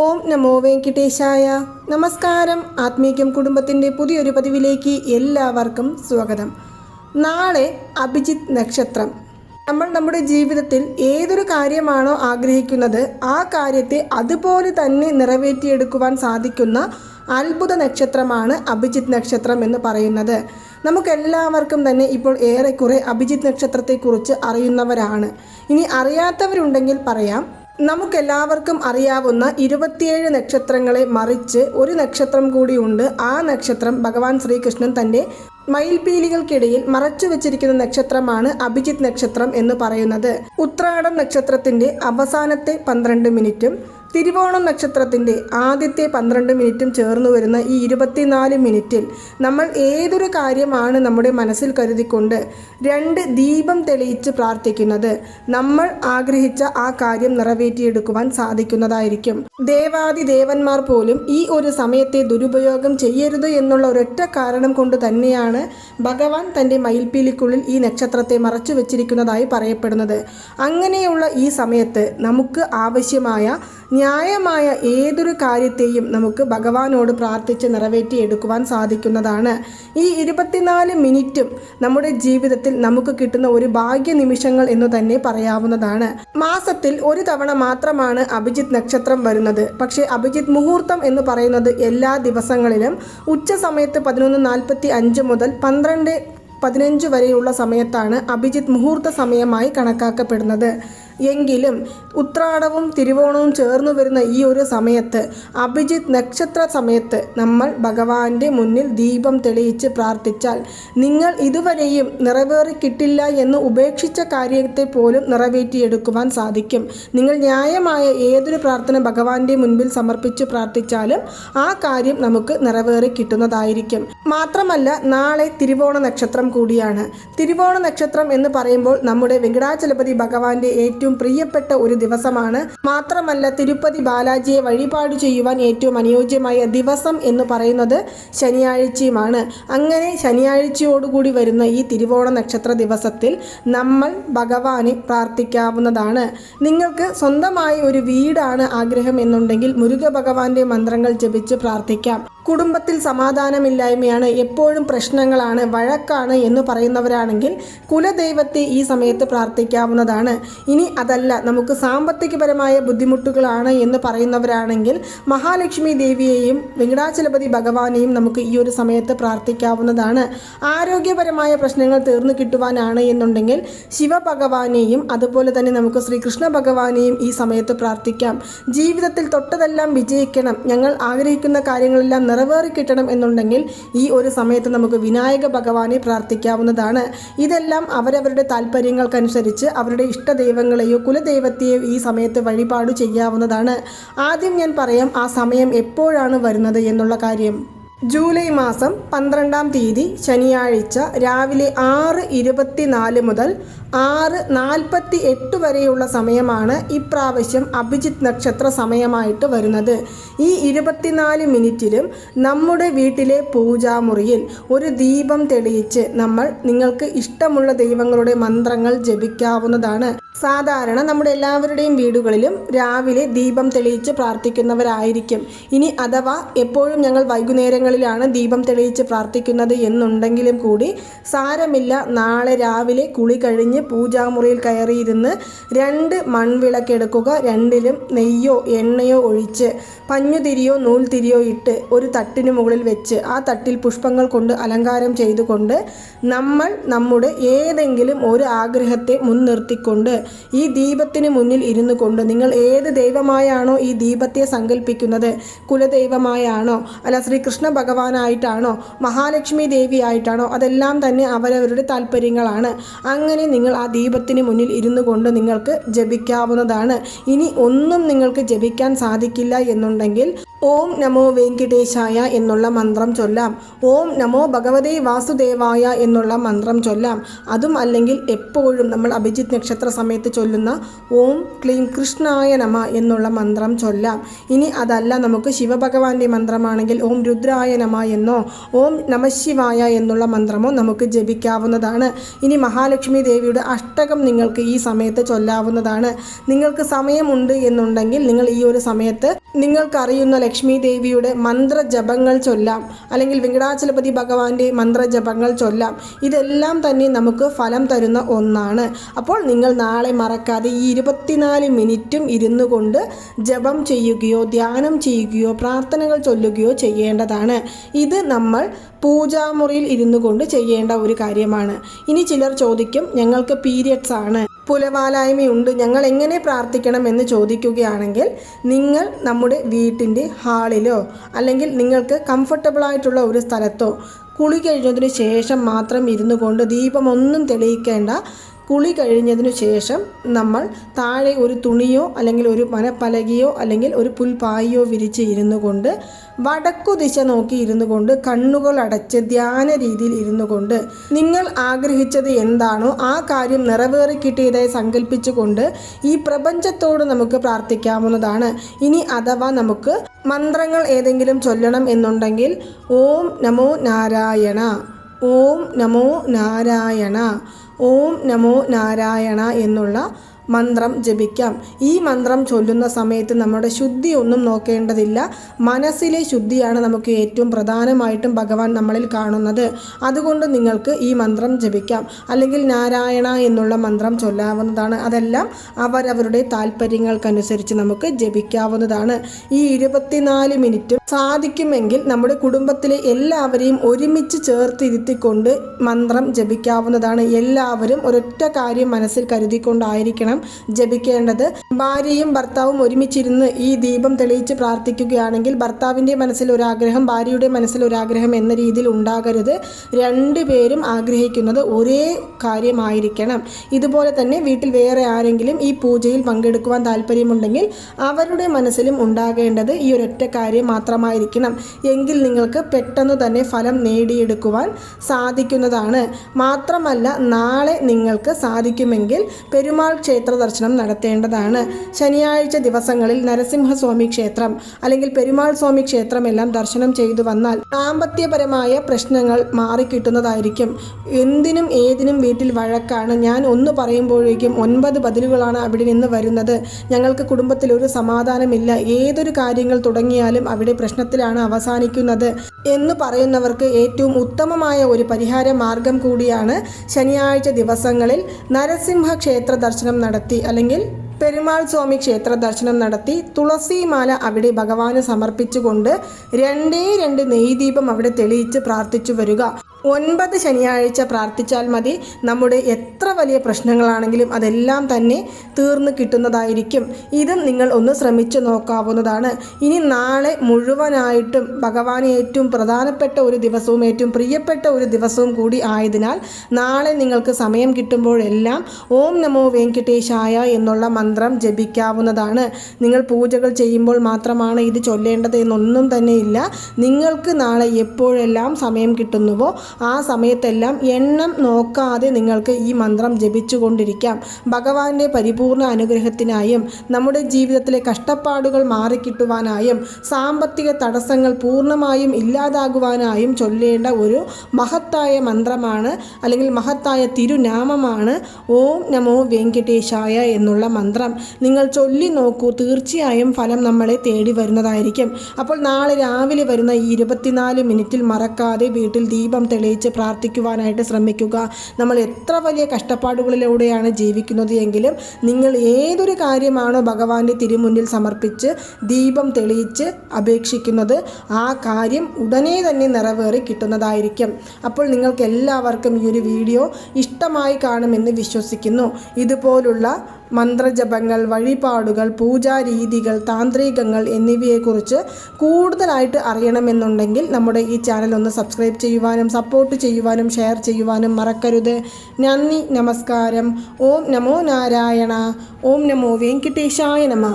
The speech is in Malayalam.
ഓം നമോ വെങ്കിട്ടേശായ. നമസ്കാരം. ആത്മീകം കുടുംബത്തിന്റെ പുതിയൊരു പതിവിലേക്ക് എല്ലാവർക്കും സ്വാഗതം. നാളെ അഭിജിത്ത് നക്ഷത്രം. നമ്മൾ നമ്മുടെ ജീവിതത്തിൽ ഏതൊരു കാര്യമാണോ ആഗ്രഹിക്കുന്നത് ആ കാര്യത്തെ അതുപോലെ തന്നെ നിറവേറ്റിയെടുക്കുവാൻ സാധിക്കുന്ന അത്ഭുത നക്ഷത്രമാണ് അഭിജിത്ത് നക്ഷത്രം എന്ന് പറയുന്നത്. നമുക്കെല്ലാവർക്കും തന്നെ ഇപ്പോൾ ഏറെക്കുറെ അഭിജിത്ത് നക്ഷത്രത്തെക്കുറിച്ച് അറിയുന്നവരാണ്. ഇനി അറിയാത്തവരുണ്ടെങ്കിൽ പറയാം. നമുക്കെല്ലാവർക്കും അറിയാവുന്ന ഇരുപത്തിയേഴ് നക്ഷത്രങ്ങളെ മറിച്ച് ഒരു നക്ഷത്രം കൂടിയുണ്ട് ആ നക്ഷത്രം ഭഗവാൻ ശ്രീകൃഷ്ണൻ തന്റെ മയിൽപീലികൾക്കിടയിൽ മറച്ചു വെച്ചിരിക്കുന്ന നക്ഷത്രമാണ് അഭിജിത് നക്ഷത്രം എന്ന് പറയുന്നത്. ഉത്രാടം നക്ഷത്രത്തിന്റെ അവസാനത്തെ പന്ത്രണ്ട് മിനിറ്റും തിരുവോണം നക്ഷത്രത്തിന്റെ ആദ്യത്തെ പന്ത്രണ്ട് മിനിറ്റും ചേർന്ന് വരുന്ന ഈ ഇരുപത്തിനാല് മിനിറ്റിൽ നമ്മൾ ഏതൊരു കാര്യമാണ് നമ്മുടെ മനസ്സിൽ കരുതിക്കൊണ്ട് രണ്ട് ദീപം തെളിയിച്ച് പ്രാർത്ഥിക്കുന്നത്. നമ്മൾ ആഗ്രഹിച്ച ആ കാര്യം നിറവേറ്റിയെടുക്കുവാൻ സാധിക്കുന്നതായിരിക്കും. ദേവാദി ദേവന്മാർ പോലും ഈ ഒരു സമയത്തെ ദുരുപയോഗം ചെയ്യരുത് എന്നുള്ള ഒരൊറ്റ കാരണം കൊണ്ട് തന്നെയാണ് ഭഗവാൻ തന്റെ മയിൽപ്പീലിക്കുള്ളിൽ ഈ നക്ഷത്രത്തെ മറച്ചു വെച്ചിരിക്കുന്നതായി പറയപ്പെടുന്നത്. അങ്ങനെയുള്ള ഈ സമയത്ത് നമുക്ക് ആവശ്യമായ ന്യായമായ ഏതൊരു കാര്യത്തെയും നമുക്ക് ഭഗവാനോട് പ്രാർത്ഥിച്ച് നിറവേറ്റിയെടുക്കുവാൻ സാധിക്കുന്നതാണ്. ഈ ഇരുപത്തിനാല് മിനിറ്റും നമ്മുടെ ജീവിതത്തിൽ നമുക്ക് കിട്ടുന്ന ഒരു ഭാഗ്യ നിമിഷങ്ങൾ എന്ന് തന്നെ പറയാവുന്നതാണ്. മാസത്തിൽ ഒരു തവണ മാത്രമാണ് അഭിജിത്ത് നക്ഷത്രം വരുന്നത്. പക്ഷേ അഭിജിത്ത് മുഹൂർത്തം എന്ന് പറയുന്നത് എല്ലാ ദിവസങ്ങളിലും ഉച്ച സമയത്ത് പതിനൊന്ന് നാൽപ്പത്തി അഞ്ച് മുതൽ പന്ത്രണ്ട് പതിനഞ്ച് വരെയുള്ള സമയത്താണ് അഭിജിത്ത് മുഹൂർത്ത സമയമായി കണക്കാക്കപ്പെടുന്നത്. എങ്കിലും ഉത്രാടവും തിരുവോണവും ചേർന്ന് വരുന്ന ഈ ഒരു സമയത്ത് അഭിജിത്ത് നക്ഷത്ര സമയത്ത് നമ്മൾ ഭഗവാന്റെ മുന്നിൽ ദീപം തെളിയിച്ച് പ്രാർത്ഥിച്ചാൽ നിങ്ങൾ ഇതുവരെയും നിറവേറി കിട്ടില്ല എന്ന് ഉപേക്ഷിച്ച കാര്യത്തെ പോലും നിറവേറ്റിയെടുക്കുവാൻ സാധിക്കും. നിങ്ങൾ ന്യായമായ ഏതൊരു പ്രാർത്ഥന ഭഗവാന്റെ മുൻപിൽ സമർപ്പിച്ച് പ്രാർത്ഥിച്ചാലും ആ കാര്യം നമുക്ക് നിറവേറി കിട്ടുന്നതായിരിക്കും മാത്രമല്ല നാളെ തിരുവോണ നക്ഷത്രം കൂടിയാണ്. തിരുവോണ നക്ഷത്രം എന്ന് പറയുമ്പോൾ നമ്മുടെ വെങ്കടാചലപതി ഭഗവാന്റെ ഏറ്റവും പ്രിയപ്പെട്ട ഒരു ദിവസമാണ്. മാത്രമല്ല തിരുപ്പതി ബാലാജിയെ വഴിപാട് ചെയ്യുവാൻ ഏറ്റവും അനുയോജ്യമായ ദിവസം എന്ന് പറയുന്നത് ശനിയാഴ്ചയുമാണ്. അങ്ങനെ ശനിയാഴ്ചയോടുകൂടി വരുന്ന ഈ തിരുവോണ നക്ഷത്ര ദിവസത്തിൽ നമ്മൾ ഭഗവാനെ പ്രാർത്ഥിക്കാവുന്നതാണ്. നിങ്ങൾക്ക് സ്വന്തമായി ഒരു വീടാണ് ആഗ്രഹം എന്നുണ്ടെങ്കിൽ മുരുക ഭഗവാന്റെ മന്ത്രങ്ങൾ ജപിച്ച് പ്രാർത്ഥിക്കാം. കുടുംബത്തിൽ സമാധാനമില്ലായ്മയാണ് എപ്പോഴും പ്രശ്നങ്ങളാണ് വഴക്കാണ് എന്ന് പറയുന്നവരാണെങ്കിൽ കുലദൈവത്തെ ഈ സമയത്ത് പ്രാർത്ഥിക്കാവുന്നതാണ്. ഇനി അതല്ല നമുക്ക് സാമ്പത്തികപരമായ ബുദ്ധിമുട്ടുകളാണ് എന്ന് പറയുന്നവരാണെങ്കിൽ മഹാലക്ഷ്മി ദേവിയെയും വെങ്കടാചലപതി ഭഗവാനെയും നമുക്ക് ഈ ഒരു സമയത്ത് പ്രാർത്ഥിക്കാവുന്നതാണ്. ആരോഗ്യപരമായ പ്രശ്നങ്ങൾ തീർന്നു കിട്ടുവാനാണ് എന്നുണ്ടെങ്കിൽ ശിവഭഗവാനെയും അതുപോലെ തന്നെ നമുക്ക് ശ്രീകൃഷ്ണ ഭഗവാനെയും ഈ സമയത്ത് പ്രാർത്ഥിക്കാം. ജീവിതത്തിൽ തൊട്ടതെല്ലാം വിജയിക്കണം. ഞങ്ങൾ ആഗ്രഹിക്കുന്ന കാര്യങ്ങളെല്ലാം നിറവേറി കിട്ടണം എന്നുണ്ടെങ്കിൽ ഈ ഒരു സമയത്ത് നമുക്ക് വിനായക ഭഗവാനെ പ്രാർത്ഥിക്കാവുന്നതാണ്. ഇതെല്ലാം അവരവരുടെ താല്പര്യങ്ങൾക്കനുസരിച്ച് അവരുടെ ഇഷ്ടദൈവങ്ങളെയോ കുലദൈവത്തെയോ ഈ സമയത്ത് വഴിപാട് ചെയ്യാവുന്നതാണ്. ആദ്യം ഞാൻ പറയാം ആ സമയം എപ്പോഴാണ് വരുന്നത് എന്നുള്ള കാര്യം. ജൂലൈ മാസം പന്ത്രണ്ടാം തീയതി ശനിയാഴ്ച രാവിലെ ആറ് ഇരുപത്തിനാല് മുതൽ ആറ് നാൽപ്പത്തി എട്ട് വരെയുള്ള സമയമാണ് ഇപ്രാവശ്യം അഭിജിത്ത് നക്ഷത്ര സമയമായിട്ട് വരുന്നത്. ഈ ഇരുപത്തിനാല് മിനിറ്റിലും നമ്മുടെ വീട്ടിലെ പൂജാമുറിയിൽ ഒരു ദീപം തെളിയിച്ച് നമ്മൾ നിങ്ങൾക്ക് ഇഷ്ടമുള്ള ദൈവങ്ങളുടെ മന്ത്രങ്ങൾ ജപിക്കാവുന്നതാണ്. സാധാരണ നമ്മുടെ എല്ലാവരുടെയും വീടുകളിലും രാവിലെ ദീപം തെളിയിച്ച് പ്രാർത്ഥിക്കുന്നവരായിരിക്കും. ഇനി അഥവാ എപ്പോഴും ഞങ്ങൾ വൈകുന്നേരങ്ങളിലാണ് ദീപം തെളിയിച്ച് പ്രാർത്ഥിക്കുന്നത് എന്നുണ്ടെങ്കിലും കൂടി സാരമില്ല നാളെ രാവിലെ കുളി കഴിഞ്ഞ് പൂജാമുറിയിൽ കയറിയിരുന്ന് രണ്ട് മൺവിളക്കെടുക്കുക രണ്ടിലും നെയ്യോ എണ്ണയോ ഒഴിച്ച് പഞ്ഞുതിരിയോ നൂൽതിരിയോ ഇട്ട് ഒരു തട്ടിന് മുകളിൽ വെച്ച് ആ തട്ടിൽ പുഷ്പങ്ങൾ കൊണ്ട് അലങ്കാരം ചെയ്തുകൊണ്ട് നമ്മൾ നമ്മുടെ ഏതെങ്കിലും ഒരു ആഗ്രഹത്തെ മുൻനിർത്തിക്കൊണ്ട് ഈ ദീപത്തിന് മുന്നിൽ ഇരുന്നു കൊണ്ട് നിങ്ങൾ ഏത് ദൈവമായാണോ ഈ ദീപത്തെ സങ്കല്പിക്കുന്നത് കുലദൈവമായാണോ? അല്ല ശ്രീകൃഷ്ണ ഭഗവാനായിട്ടാണോ? മഹാലക്ഷ്മി ദേവിയായിട്ടാണോ? അതെല്ലാം തന്നെ അവരവരുടെ താല്പര്യങ്ങളാണ് അങ്ങനെ നിങ്ങൾ ആ ദീപത്തിന് മുന്നിൽ ഇരുന്നു കൊണ്ട് നിങ്ങൾക്ക് ജപിക്കാവുന്നതാണ്. ഇനി ഒന്നും നിങ്ങൾക്ക് ജപിക്കാൻ സാധിക്കില്ല എന്നുണ്ടെങ്കിൽ ഓം നമോ വെങ്കിടേശായ എന്നുള്ള മന്ത്രം ചൊല്ലാം. ഓം നമോ ഭഗവതേ വാസുദേവായ എന്നുള്ള മന്ത്രം ചൊല്ലാം. അതും അല്ലെങ്കിൽ എപ്പോഴും നമ്മൾ അഭിജിത്ത് നക്ഷത്ര സമയത്ത് ചൊല്ലുന്ന ഓം ക്ലീം കൃഷ്ണായ നമ എന്നുള്ള മന്ത്രം ചൊല്ലാം. ഇനി അതല്ല നമുക്ക് ശിവഭഗവാന്റെ മന്ത്രമാണെങ്കിൽ ഓം രുദ്രായ നമ എന്നോ ഓം നമശിവായ എന്നുള്ള മന്ത്രമോ നമുക്ക് ജപിക്കാവുന്നതാണ്. ഇനി മഹാലക്ഷ്മി ദേവിയുടെ അഷ്ടകം നിങ്ങൾക്ക് ഈ സമയത്ത് ചൊല്ലാവുന്നതാണ്. നിങ്ങൾക്ക് സമയമുണ്ട് എന്നുണ്ടെങ്കിൽ നിങ്ങൾ ഈ ഒരു സമയത്ത് നിങ്ങൾക്കറിയുന്ന ലക്ഷ്മി ദേവിയുടെ മന്ത്രജപങ്ങൾ ചൊല്ലാം അല്ലെങ്കിൽ വെങ്കടാചലപതി ഭഗവാന്റെ മന്ത്രജപങ്ങൾ ചൊല്ലാം. ഇതെല്ലാം തന്നെ നമുക്ക് ഫലം തരുന്ന ഒന്നാണ്. അപ്പോൾ നിങ്ങൾ നാളെ മറക്കാതെ ഈ ഇരുപത്തിനാല് മിനിറ്റും ഇരുന്നു കൊണ്ട് ജപം ചെയ്യുകയോ ധ്യാനം ചെയ്യുകയോ പ്രാർത്ഥനകൾ ചൊല്ലുകയോ ചെയ്യേണ്ടതാണ്. ഇത് നമ്മൾ പൂജാമുറിയിൽ ഇരുന്നു കൊണ്ട് ചെയ്യേണ്ട ഒരു കാര്യമാണ്. ഇനി ചിലർ ചോദിക്കും ഞങ്ങൾക്ക് പീരിയഡ്സ് ആണ്. പുലവാലായ്മയുണ്ട്. ഞങ്ങൾ എങ്ങനെ പ്രാർത്ഥിക്കണം എന്ന് ചോദിക്കുകയാണെങ്കിൽ നിങ്ങൾ നമ്മുടെ വീട്ടിന്റെ ഹാളിലോ അല്ലെങ്കിൽ നിങ്ങൾക്ക് കംഫർട്ടബിളായിട്ടുള്ള ഒരു സ്ഥലത്തോ കുളി കഴിഞ്ഞതിന് ശേഷം മാത്രം ഇരുന്നു കൊണ്ട് ദീപമൊന്നും തെളിയിക്കേണ്ട കുളി കഴിഞ്ഞതിനു ശേഷം നമ്മൾ താഴെ ഒരു തുണിയോ അല്ലെങ്കിൽ ഒരു മനപ്പലകയോ അല്ലെങ്കിൽ ഒരു പുൽപ്പായോ വിരിച്ച് ഇരുന്നു കൊണ്ട് വടക്കു ദിശ നോക്കി ഇരുന്നു കൊണ്ട് കണ്ണുകൾ അടച്ച് ധ്യാന രീതിയിൽ ഇരുന്നു കൊണ്ട് നിങ്ങൾ ആഗ്രഹിച്ചത് എന്താണോ ആ കാര്യം നിറവേറി കിട്ടിയതായി സങ്കല്പിച്ചുകൊണ്ട് ഈ പ്രപഞ്ചത്തോട് നമുക്ക് പ്രാർത്ഥിക്കാവുന്നതാണ്. ഇനി അഥവാ നമുക്ക് മന്ത്രങ്ങൾ ഏതെങ്കിലും ചൊല്ലണം എന്നുണ്ടെങ്കിൽ ഓം നമോ നാരായണ. ഓം നമോ നാരായണ. ഓം നമോ നാരായണ എന്നുള്ള മന്ത്രം ജപിക്കാം. ഈ മന്ത്രം ചൊല്ലുന്ന സമയത്ത് നമ്മുടെ ശുദ്ധി ഒന്നും നോക്കേണ്ടതില്ല. മനസ്സിലെ ശുദ്ധിയാണ് നമുക്ക് ഏറ്റവും പ്രധാനമായിട്ടും ഭഗവാൻ നമ്മളിൽ കാണുന്നത്. അതുകൊണ്ട് നിങ്ങൾക്ക് ഈ മന്ത്രം ജപിക്കാം. അല്ലെങ്കിൽ നാരായണ എന്നുള്ള മന്ത്രം ചൊല്ലാവുന്നതാണ്. അതെല്ലാം അവരവരുടെ താല്പര്യങ്ങൾക്കനുസരിച്ച് നമുക്ക് ജപിക്കാവുന്നതാണ്. ഈ ഇരുപത്തിനാല് മിനിറ്റും സാധിക്കുമെങ്കിൽ നമ്മുടെ കുടുംബത്തിലെ എല്ലാവരെയും ഒരുമിച്ച് ചേർത്തിരുത്തിക്കൊണ്ട് മന്ത്രം ജപിക്കാവുന്നതാണ്. എല്ലാവരും ഒരൊറ്റ കാര്യം മനസ്സിൽ കരുതിക്കൊണ്ടായിരിക്കണം. ജപിക്കേണ്ടത്. ഭാര്യയും ഭർത്താവും ഒരുമിച്ചിരുന്ന് ഈ ദീപം തെളിയിച്ച് പ്രാർത്ഥിക്കുകയാണെങ്കിൽ ഭർത്താവിന്റെ മനസ്സിൽ ഒരാഗ്രഹം ഭാര്യയുടെ മനസ്സിൽ ഒരാഗ്രഹം എന്ന രീതിയിൽ ഉണ്ടാകരുത്. രണ്ടുപേരും ആഗ്രഹിക്കുന്നത് ഒരേ കാര്യമായിരിക്കണം. ഇതുപോലെ തന്നെ വീട്ടിൽ വേറെ ആരെങ്കിലും ഈ പൂജയിൽ പങ്കെടുക്കുവാൻ താല്പര്യമുണ്ടെങ്കിൽ അവരുടെ മനസ്സിലും ഉണ്ടാകേണ്ടത് ഈ ഒരൊറ്റ കാര്യം മാത്രമായിരിക്കണം. എങ്കിൽ നിങ്ങൾക്ക് പെട്ടെന്ന് തന്നെ ഫലം നേടിയെടുക്കുവാൻ സാധിക്കുന്നതാണ്. മാത്രമല്ല നാളെ നിങ്ങൾക്ക് സാധിക്കുമെങ്കിൽ പെരുമാൾ ക്ഷേത്ര ദർശനം നടത്തേണ്ടതാണ്. ശനിയാഴ്ച ദിവസങ്ങളിൽ നരസിംഹസ്വാമി ക്ഷേത്രം അല്ലെങ്കിൽ പെരുമാൾ സ്വാമി ക്ഷേത്രം എല്ലാം ദർശനം ചെയ്തു വന്നാൽ ദാമ്പത്യപരമായ പ്രശ്നങ്ങൾ മാറിക്കിട്ടുന്നതായിരിക്കും. എന്തിനും ഏതിനും വീട്ടിൽ വഴക്കാണ്. ഞാൻ ഒന്ന് പറയുമ്പോഴേക്കും ഒൻപത് ബദലുകളാണ് അവിടെ നിന്ന് വരുന്നത്. ഞങ്ങൾക്ക് കുടുംബത്തിൽ ഒരു സമാധാനമില്ല. ഏതൊരു കാര്യങ്ങൾ തുടങ്ങിയാലും അവിടെ പ്രശ്നത്തിലാണ് അവസാനിക്കുന്നത് എന്ന് പറയുന്നവർക്ക് ഏറ്റവും ഉത്തമമായ ഒരു പരിഹാര മാർഗം കൂടിയാണ് ശനിയാഴ്ച ദിവസങ്ങളിൽ നരസിംഹ ക്ഷേത്ര ദർശനം നടത്തി അല്ലെങ്കിൽ പെരുമാൾ സ്വാമി ക്ഷേത്ര ദർശനം നടത്തി തുളസിമാല അവിടെ ഭഗവാന് സമർപ്പിച്ചുകൊണ്ട് രണ്ടേ രണ്ട് നെയ്ദീപം അവിടെ തെളിയിച്ച് പ്രാർത്ഥിച്ചു വരിക. ഒൻപത് ശനിയാഴ്ച പ്രാർത്ഥിച്ചാൽ മതി. നമ്മുടെ എത്ര വലിയ പ്രശ്നങ്ങളാണെങ്കിലും അതെല്ലാം തന്നെ തീർന്നു കിട്ടുന്നതായിരിക്കും. ഇതും നിങ്ങൾ ഒന്ന് ശ്രമിച്ചു നോക്കാവുന്നതാണ്. ഇനി നാളെ മുഴുവനായിട്ടും ഭഗവാന് ഏറ്റവും പ്രധാനപ്പെട്ട ഒരു ദിവസവും ഏറ്റവും പ്രിയപ്പെട്ട ഒരു ദിവസവും കൂടി ആയതിനാൽ നാളെ നിങ്ങൾക്ക് സമയം കിട്ടുമ്പോഴെല്ലാം ഓം നമോ വെങ്കിട്ടേശായ എന്നുള്ള മന്ത്രം ജപിക്കാവുന്നതാണ്. നിങ്ങൾ പൂജകൾ ചെയ്യുമ്പോൾ മാത്രമാണ് ഇത് ചൊല്ലേണ്ടത് എന്നൊന്നും തന്നെയില്ല. നിങ്ങൾക്ക് നാളെ എപ്പോഴെല്ലാം സമയം കിട്ടുന്നുവോ ആ സമയത്തെല്ലാം എണ്ണം നോക്കാതെ നിങ്ങൾക്ക് ഈ മന്ത്രം ജപിച്ചുകൊണ്ടിരിക്കാം. ഭഗവാന്റെ പരിപൂർണ അനുഗ്രഹത്തിനായും നമ്മുടെ ജീവിതത്തിലെ കഷ്ടപ്പാടുകൾ മാറിക്കിട്ടുവാനായും സാമ്പത്തിക തടസ്സങ്ങൾ പൂർണമായും ഇല്ലാതാകുവാനായും ചൊല്ലേണ്ട ഒരു മഹത്തായ മന്ത്രമാണ് അല്ലെങ്കിൽ മഹത്തായ തിരുനാമമാണ് ഓം നമോ വെങ്കടേശായ എന്നുള്ള മന്ത്രം. നിങ്ങൾ ചൊല്ലി നോക്കൂ തീർച്ചയായും ഫലം നമ്മളെ തേടി വരുന്നതായിരിക്കും. അപ്പോൾ നാളെ രാവിലെ വരുന്ന ഈ ഇരുപത്തിനാല് മിനിറ്റിൽ മറക്കാതെ വീട്ടിൽ ദീപം തെളിയിച്ച് പ്രാർത്ഥിക്കുവാനായിട്ട് ശ്രമിക്കുക. നമ്മൾ എത്ര വലിയ കഷ്ടപ്പാടുകളിലൂടെയാണ് ജീവിക്കുന്നത് എങ്കിലും നിങ്ങൾ ഏതൊരു കാര്യമാണോ ഭഗവാന്റെ തിരുമുന്നിൽ സമർപ്പിച്ച് ദീപം തെളിയിച്ച് അപേക്ഷിക്കുന്നത് ആ കാര്യം ഉടനെ തന്നെ നിറവേറി കിട്ടുന്നതായിരിക്കും. അപ്പോൾ നിങ്ങൾക്ക് എല്ലാവർക്കും ഈ ഒരു വീഡിയോ ഇഷ്ടമായി കാണുമെന്ന് വിശ്വസിക്കുന്നു. ഇതുപോലുള്ള മന്ത്രജപങ്ങൾ വഴിപാടുകൾ പൂജാരീതികൾ താന്ത്രികങ്ങൾ എന്നിവയെക്കുറിച്ച് കൂടുതലായിട്ട് അറിയണമെന്നുണ്ടെങ്കിൽ നമ്മുടെ ഈ ചാനൽ ഒന്ന് സബ്സ്ക്രൈബ് ചെയ്യുവാനും സപ്പോർട്ട് ചെയ്യുവാനും ഷെയർ ചെയ്യുവാനും മറക്കരുത്. നന്ദി നമസ്കാരം. ഓം നമോ നാരായണ. ഓം നമോ വെങ്കിട്ടേശായ നമ.